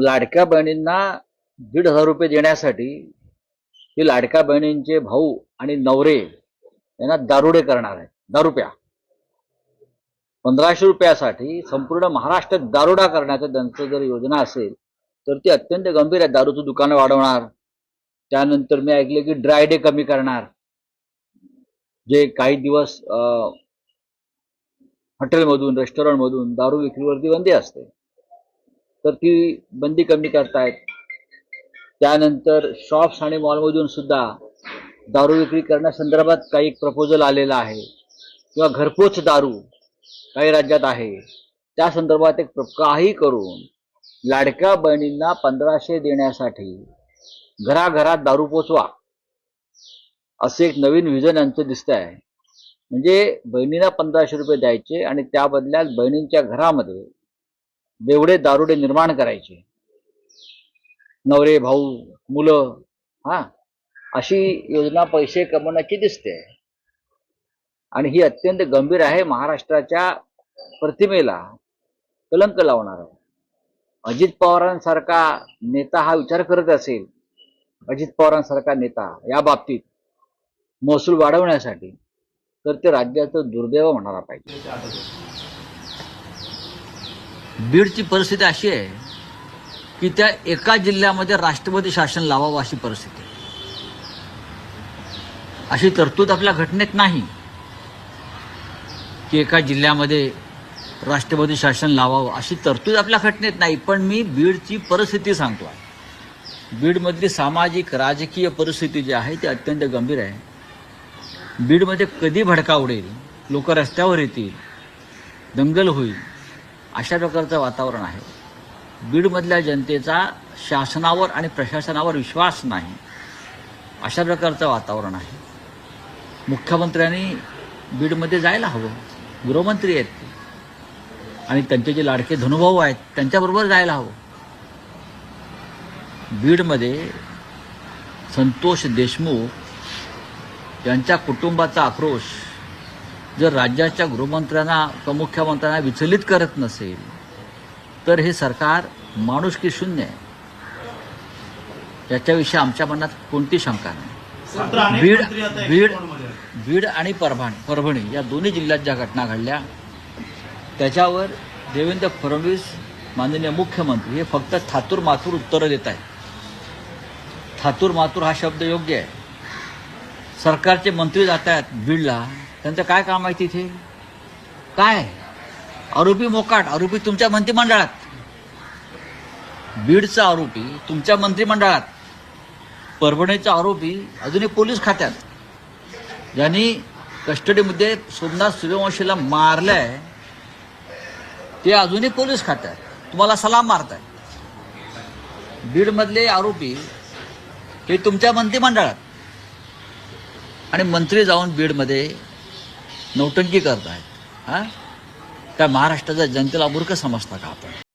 लाडक्या बहिणींना दीड हजार रुपये देण्यासाठी हे लाडक्या बहिणींचे भाऊ आणि नवरे यांना दारुडे करणार आहेत. दारुप्या पंधराशे रुपयासाठी संपूर्ण महाराष्ट्रात दारुडा करण्याचं त्यांचं जर योजना असेल तर ती अत्यंत गंभीर आहे. दारूचं दुकानं वाढवणार. त्यानंतर मी ऐकलं की ड्राय डे कमी करणार. जे काही दिवस हॉटेलमधून रेस्टॉरंटमधून दारू विक्रीवरती बंदी असते. तर ती बंदी कमी करतायत. त्यानंतर शॉप्स आणि मॉलमधून सुद्धा दारू विक्री करण्यासंदर्भात काही प्रपोजल आलेला आहे. किंवा घरपोच दारू काही राज्यात आहे. त्या संदर्भात एक काही करून लाडक्या बहिणींना पंधराशे देण्यासाठी घराघरात दारू पोचवा. असे एक नवीन विजन यांचं दिसत आहे म्हणजे बहिणींना पंधराशे रुपये द्यायचे आणि त्या बदल्यात बहिणींच्या घरामध्ये बेवडे दारुडे निर्माण करायचे. नवरे भाऊ मुलं हा अशी योजना पैसे कमवण्याची दिसते? आणि ही अत्यंत गंभीर आहे महाराष्ट्राच्या प्रतिमेला कलंक लावणार. अजित पवारांसारखा नेता हा विचार करत असेल अजित पवारांसारखा नेता या बाबतीत महसूल वाढवण्यासाठी तर ते राज्याचं दुर्दैव म्हणायला पाहिजे. बीडची परिस्थिती अशी आहे की त्या एका जिल्ह्यामध्ये राष्ट्रपती शासन लावावं अशी परिस्थिती अशी तरतूद आपल्या घटनेत नाही की एका जिल्ह्यामध्ये राष्ट्रपती शासन लावावं. अशी तरतूद आपल्या घटनेत नाही पण मी बीडची परिस्थिती सांगतो आहे. बीडमधली सामाजिक राजकीय परिस्थिती जी आहे ती अत्यंत गंभीर आहे. बीडमध्ये कधी भडका उडेल लोक रस्त्यावर येतील दंगल होईल अशा प्रकारचं वातावरण आहे. बीडमधल्या जनतेचा शासनावर आणि प्रशासनावर विश्वास नाही. अशा प्रकारचं वातावरण आहे. मुख्यमंत्र्यांनी बीडमध्ये जायला हवं. गृहमंत्री आहेत आणि त्यांचे जे लाडके धनुभाऊ आहेत त्यांच्याबरोबर जायला हवं. बीडमध्ये संतोष देशमुख यांच्या कुटुंबाचा आक्रोश जर राज्याच्या गृहमंत्र्यांना किंवा मुख्यमंत्र्यांना विचलित करत नसेल तर हे सरकार माणुसकी शून्य आहे? याच्याविषयी आमच्या मनात कोणती शंका नाही. बीड बीड बीड आणि परभणी परभणी या दोन्ही जिल्ह्यात ज्या घटना घडल्या त्याच्यावर देवेंद्र फडणवीस माननीय मुख्यमंत्री हे फक्त थातूर माथूर उत्तरं देत आहेत. थातूर मातूर हा शब्द योग्य आहे. सरकारचे मंत्री जात आहेत बीडला त्यांचं काय काम आहे तिथे? काय? आरोपी मोकाट आरोपी तुमच्या मंत्रिमंडळात. बीडचा आरोपी तुमच्या मंत्रिमंडळात. परभणीचा आरोपी अजूनही पोलीस खात्यात. ज्यांनी कस्टडीमध्ये सोमनाथ सूर्यवंशीला मारलंय ते अजूनही पोलीस खात्यात. तुम्हाला सलाम मारताय. बीडमधले आरोपी हे तुमच्या मंत्रिमंडळात. आणि मंत्री जाऊन बीडमध्ये नौटंकी करतायत. हां? त्या महाराष्ट्राच्या जनतेला मूर्ख समजता का आपण?